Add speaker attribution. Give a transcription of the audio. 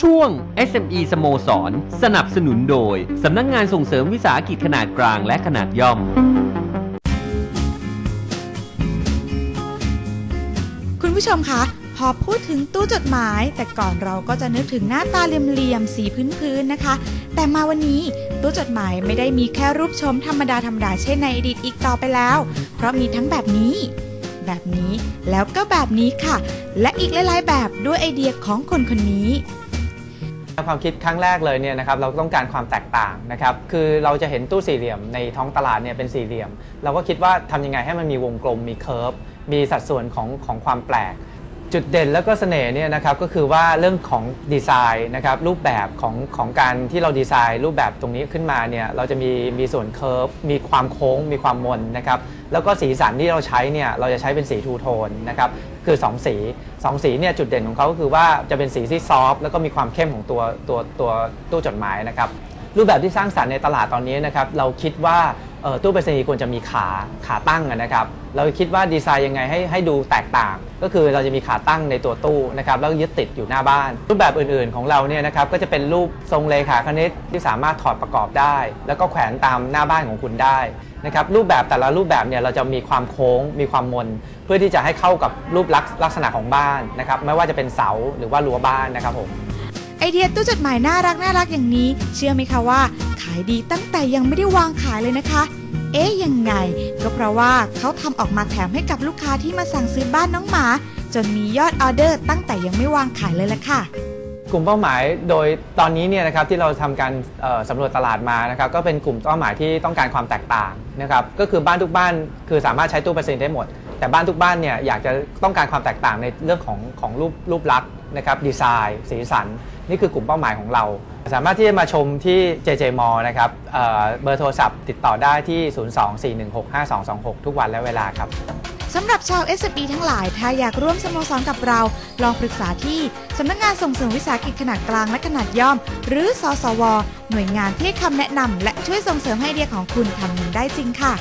Speaker 1: ช่วง SME สโมสร สนับสนุนโดย สำนักงงานส่งเสริมวิสาหกิจขนาดกลางและขนาดย่อม
Speaker 2: คุณผู้ชมคะ พอพูดถึงตู้จดหมาย แต่ก่อนเราก็จะนึกถึงหน้าตาเหลี่ยมๆ สีพื้นๆ นะคะ แต่มาวันนี้ตู้จดหมายไม่ได้มีแค่รูปชมธรรมดาธรรมดาเช่นในอดีตอีกต่อไปแล้ว เพราะมีทั้งแบบนี้แบบนี้แล้วก็แบบนี้ค่ะ และอีกหลาย ๆ แบบด้วยไอเดียของคนคนนี้
Speaker 3: ความคิดครั้งแรกเลยเนี่ยนะครับเราต้องการความแตกต่างนะครับคือเราจะเห็นตู้สี่เหลี่ยมในท้องตลาดเนี่ยเป็นสี่เหลี่ยม เราก็คิดว่าทำยังไงให้มันมีวงกลมมีเคิร์ฟมีสัดส่วนของของความแปลก จุดเด่นแล้วก็เสน่ห์เนี่ยนะครับก็คือว่าเรื่องของดีไซน์นะครับรูปแบบของของการที่เราดีไซน์ รูปแบบตรงนี้ขึ้นมาเนี่ยเราจะมีมีส่วนเคิร์ฟมีความโค้ง มีความมนนะครับแล้วก็สีสันที่เราใช้เนี่ยเราจะใช้เป็นสีทูโทนนะครับคือ 2 สีสองสีเนี่ยจุดเด่นของเขาก็คือว่าจะเป็นสีที่ซอฟต์แล้วก็มีความเข้มของตัวตัวตัวตู้จดหมายนะครับ รูปแบบที่สร้างสรรค์ในตลาดตอนนี้นะครับเราคิดว่าตู้ไปรษณีย์ควรจะมีขาขาตั้งนะครับเราคิดว่าดีไซน์ยังไงให้ให้ดูแตกต่าง ก็คือเราจะมีขาตั้งในตัวตู้นะครับแล้วยึดติดอยู่หน้าบ้าน รูปแบบอื่นๆของเราเนี่ยนะครับก็จะเป็นรูปทรงเลขาคณิตที่สามารถถอดประกอบได้ แล้วก็แขวนตามหน้าบ้านของคุณได้นะครับรูปแบบแต่ละรูปแบบเนี่ยเราจะมีความโค้งมีความมน เพื่อที่จะให้เข้ากับรูปลักษณะของบ้านนะครับไม่ว่าจะเป็นเสาหรือว่ารั้วบ้านนะครับผม
Speaker 2: ไอเดียตู้จดหมายน่ารักน่ารักอย่างนี้ เชื่อไหมคะว่า ขายดีตั้งแต่ยังไม่ได้วางขายเลยนะคะ เอ๊ยยังไง ก็เพราะว่าเขาทำออกมาแถมให้กับลูกค้าที่มาสั่งซื้อบ้านน้องหมา จนมียอดออเดอร์ตั้งแต่ยังไม่วางขายเลยละค่ะ
Speaker 3: กลุ่มเป้าหมายโดยตอนนี้เนี่ยนะครับที่เราทำการเอ่อสำรวจตลาดมานะครับก็เป็นกลุ่มเป้าหมายที่ต้องการความแตกต่างนะครับก็คือบ้านทุกบ้านคือสามารถใช้ตู้เปอร์เซ็นต์ได้หมด แต่บ้านทุกบ้านเนี่ยอยากจะต้องการความแตกต่างในเรื่องของของรูปรูปลักษณ์นะครับดีไซน์ สีสัน นี่คือกลุ่มเป้าหมายของเรา สามารถที่จะมาชมที่ JJ m a l l นะครับเอ่อเบอร์โทรศัพท์ติดต่อได้ที่ 024165226 ทุกวันและเวลาครับ
Speaker 2: สำหรับชาว s อ b ทั้งหลาย ถ้าอยากร่วมสโมสรกับเรา ลองปรึกษาที่ สำนักงานส่งเสริมวิสาหกิจขนาดกลางและขนาดย่อม หรือสสว หน่วยงานที่ให้คำแนะนำและช่วยส่งเสริมให้ไอเดียของคุณทำเงินได้จริงค่ะ